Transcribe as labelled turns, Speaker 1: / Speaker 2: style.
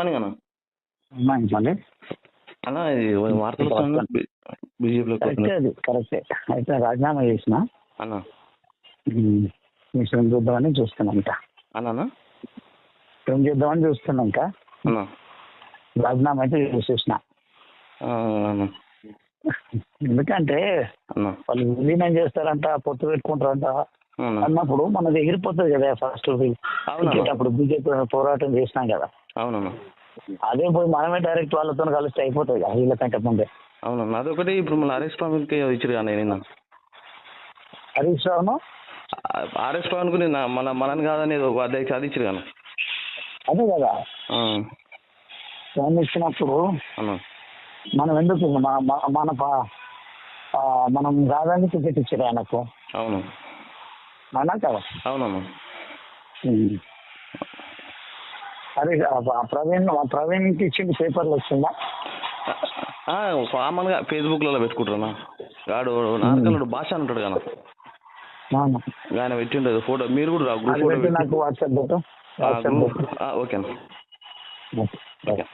Speaker 1: Morning అన్న వార్తలు
Speaker 2: కరెక్టే అయితే రాజీనామా చేసిన?
Speaker 1: అన్న.
Speaker 2: మిషన్ చూద్దామని చూస్తున్నాం ఇంకా.
Speaker 1: అన్న
Speaker 2: ఏం చేద్దామని చూస్తున్నాం ఇంకా.
Speaker 1: అన్న.
Speaker 2: రాజీనామా అయితే చేసేసిన. ఎందుకంటే వాళ్ళు విలీనం చేస్తారంట పొత్తు పెట్టుకుంటారంట.
Speaker 1: అన్న.
Speaker 2: అన్నప్పుడు మనది ఎగిరిపోతుంది కదా ఫస్ట్ అప్పుడు బీజేపీ పోరాటం చేసినాం కదా.
Speaker 1: అవునన్న
Speaker 2: అదే పోయి మనమే డైరెక్ట్ వాళ్ళతో కలిస్తే అయిపోతుంది కదా వీళ్ళకంటే ముందే.
Speaker 1: అవునన్న అదొకటి ఇప్పుడు మన ఆర్ఎస్ పవన్కి ఇచ్చారు కానీ నిన్న.
Speaker 2: హరీష్ రావును
Speaker 1: ఆర్ఎస్ పవన్కు నిన్న మన మనని కాదని ఒక అధ్యక్ష అది ఇచ్చారు కానీ
Speaker 2: అదే కదా. ఫోన్ ఇచ్చినప్పుడు మనం ఎందుకు మన- మన కాదని టికెట్ ఇచ్చారు ఆయనకు.
Speaker 1: అవును.
Speaker 2: అవునా కదా?
Speaker 1: అవునన్న
Speaker 2: ఆ ప్రవీణ్ ఆ ప్రవీణ్కి ఇచ్చింది పేపర్లు వచ్చిందా
Speaker 1: ఆ, కామన్గా ఫేస్బుక్లలో పెట్టుకుంటారన్న. వాడు నారకల్లుడు భాష అని ఉంటాడు కదా. ఆయన పెట్టిండదు ఫోటో మీరు కూడా
Speaker 2: అది
Speaker 1: గ్రూప్
Speaker 2: నాకు వాట్సాప్ ఓకే.
Speaker 1: ఓకే.